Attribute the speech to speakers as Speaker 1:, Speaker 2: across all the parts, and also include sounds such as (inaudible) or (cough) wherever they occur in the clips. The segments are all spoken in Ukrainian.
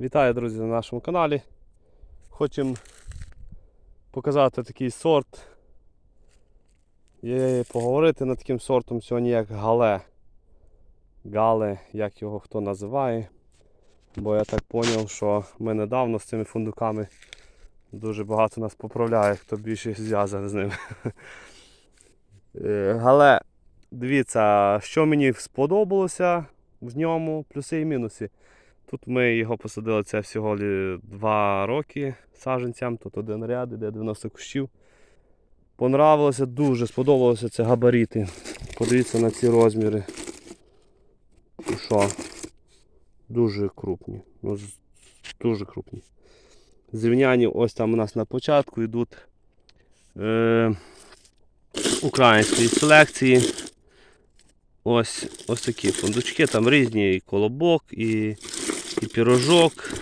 Speaker 1: Вітаю, друзі, на нашому каналі. Хочемо показати такий сорт. І поговорити над таким сортом сьогодні як гале. Гале, як його хто називає. Бо я так зрозумів, що ми недавно з цими фундуками дуже багато нас поправляє, хто більше зв'язаний з ними. Е, Гале, дивіться, що мені сподобалося в ньому, плюси і мінуси. Тут ми його посадили це всього лі 2 роки саджанцям, тут один ряд, іде 90 кущів. Понравилося дуже, сподобалося це габарити. Подивіться на ці розміри. Ну що, дуже крупні. Ну, дуже крупні. Зрівняння ось там у нас на початку йдуть е, української селекції. Ось ось такі фундучки, там різні і колобок, і, і пірожок.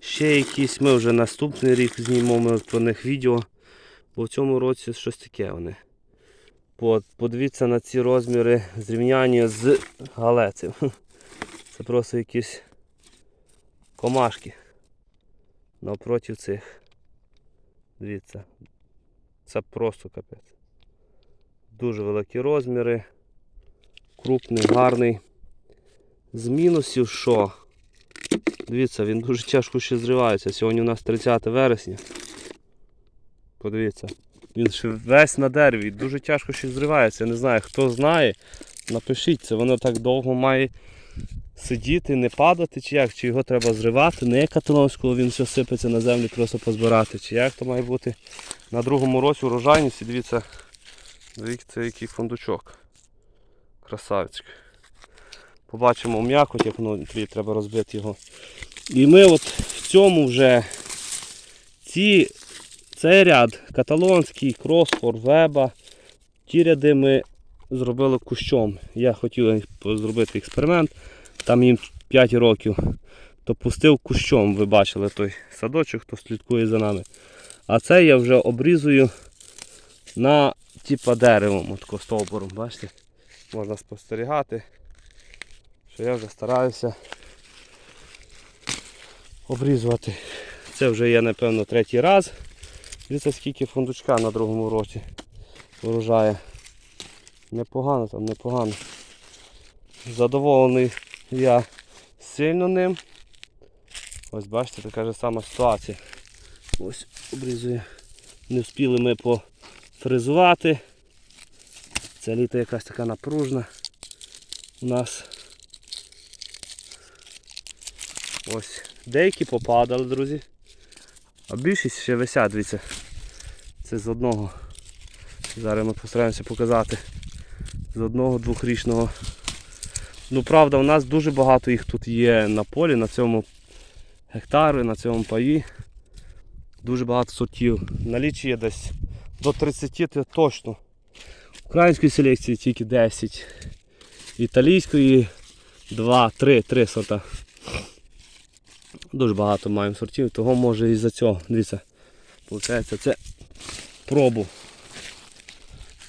Speaker 1: Ще якісь. Ми вже наступний рік знімемо про них відео. Бо в цьому році щось таке вони. Подивіться на ці розміри зрівняння з галецем. (laughs) Це просто якісь комашки. Навпроти цих. Дивіться. Це просто капець. Дуже великі розміри крупний, гарний. З мінусів що? Дивіться, він дуже тяжко ще зривається. Сьогодні у нас 30 вересня. Подивіться. Він ще весь на дереві, дуже тяжко ще зривається. Я не знаю, хто знає, напишіть це, воно так довго має сидіти, не падати, чи як, чи його треба зривати, не каталонського, він все сипеться на землі, просто позбирати. Чи як то має бути на другому році урожайності, дивіться, дивіться, який фундучок. Красавчик. Побачимо м'якоть, як воно треба розбити його. І ми от в цьому вже ці, цей ряд каталонський, кросфор, веба. Ті ряди ми зробили кущом. Я хотів зробити експеримент. Там їм 5 років. То пустив кущом, ви бачили той садочок, хто слідкує за нами. А це я вже обрізую на типа деревом, отко стовбуром, бачите? можна спостерігати, що я вже стараюся обрізувати. Це вже є, напевно, третій раз. Дивіться, скільки фундучка на другому році врожає. Непогано там, непогано. Задоволений я сильно ним. Ось бачите, така ж сама ситуація. Ось обрізує. Не встигли ми пофризувати. Це літо якась така напружна у нас. Ось деякі попадали, друзі. А більшість ще висять, дивіться. Це з одного. Зараз ми постараємося показати. З одного двохрічного. Ну правда, у нас дуже багато їх тут є на полі, на цьому гектарі, на цьому паї. Дуже багато сортів. Налічує десь до 30 це точно. Української селекції тільки 10. Італійської 2, 3, 3 сорта. Дуже багато маємо сортів, того може і за цього. Дивіться. Получається це пробу.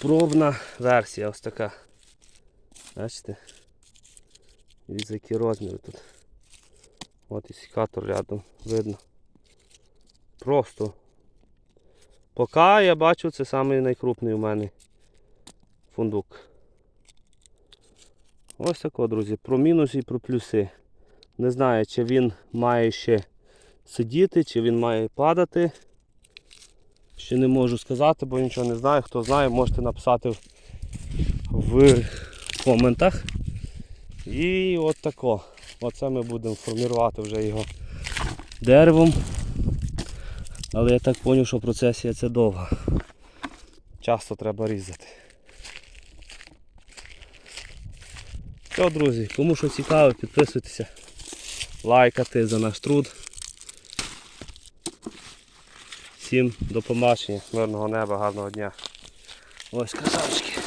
Speaker 1: Пробна версія ось така. Бачите? Дивіться, які розміри тут. От і секатор рядом видно. Просто. Поки я бачу, це самий найкрупний у мене фундук. Ось тако, друзі, про мінуси і про плюси. Не знаю, чи він має ще сидіти, чи він має падати. Ще не можу сказати, бо нічого не знаю. Хто знає, можете написати в, в коментах. І от тако. Оце ми будемо формувати вже його деревом. Але я так зрозумів, що процесія це довга. Часто треба різати. Все, друзі, кому що цікаво, підписуйтеся, лайкати за наш труд. Всім до побачення, мирного неба, гарного дня. Ось красавчики.